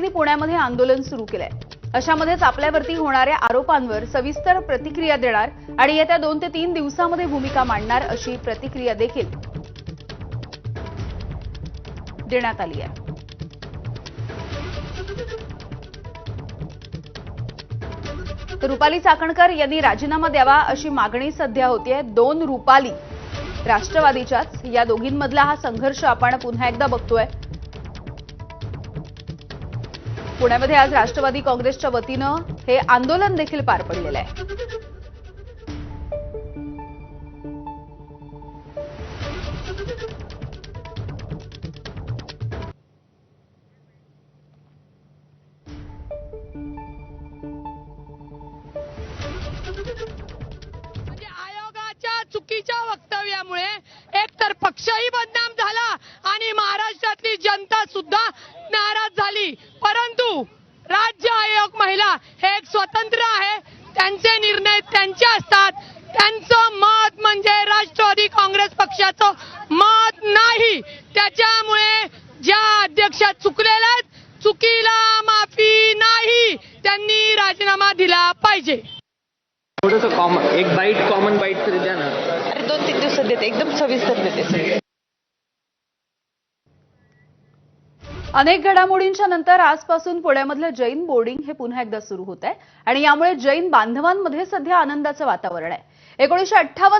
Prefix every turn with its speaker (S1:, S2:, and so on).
S1: यांनी पुण्यामध्ये आंदोलन सुरू केलंय. अशामध्येच आपल्यावरती होणाऱ्या आरोपांवर सविस्तर प्रतिक्रिया देणार आणि येत्या दोन ते तीन दिवसामध्ये भूमिका मांडणार अशी प्रतिक्रिया देखील देण्यात आली आहे. तर रुपाली चाकणकर यांनी राजीनामा द्यावा अशी मागणी सध्या होतीये. दोन रुपाली राष्ट्रवादीच्याच या दोघींमधला हा संघर्ष आपण पुन्हा एकदा बघतोय. पुण्यामध्ये आज राष्ट्रवादी काँग्रेसच्या वतीनं हे आंदोलन देखील पार पडलेलं आहे.
S2: महिला हे एक स्वतंत्र आहे. त्यांचे निर्णय त्यांचे असतात. त्यांचं मत म्हणजे राष्ट्रवादी काँग्रेस पक्षाचं मत नाही. त्याच्यामुळे ज्या अध्यक्षा चुकलेल्या आहेत चुकीला माफी नाही. त्यांनी राजीनामा दिला पाहिजे.
S3: थोडंसं कॉमन एक बाईट कॉमन बाईट तरी द्या ना.
S4: अरे दोन तीन दिवसात देते. एकदम सविस्तर देते
S1: अनेक घडामोडींच्या नंतर आजपासून पुण्यामधलं जैन बोर्डिंग हे पुन्हा एकदा सुरू होत आहे आणि यामुळे जैन बांधवांमध्ये सध्या आनंदाचं वातावरण आहे. एकोणीशे अठ्ठावन्न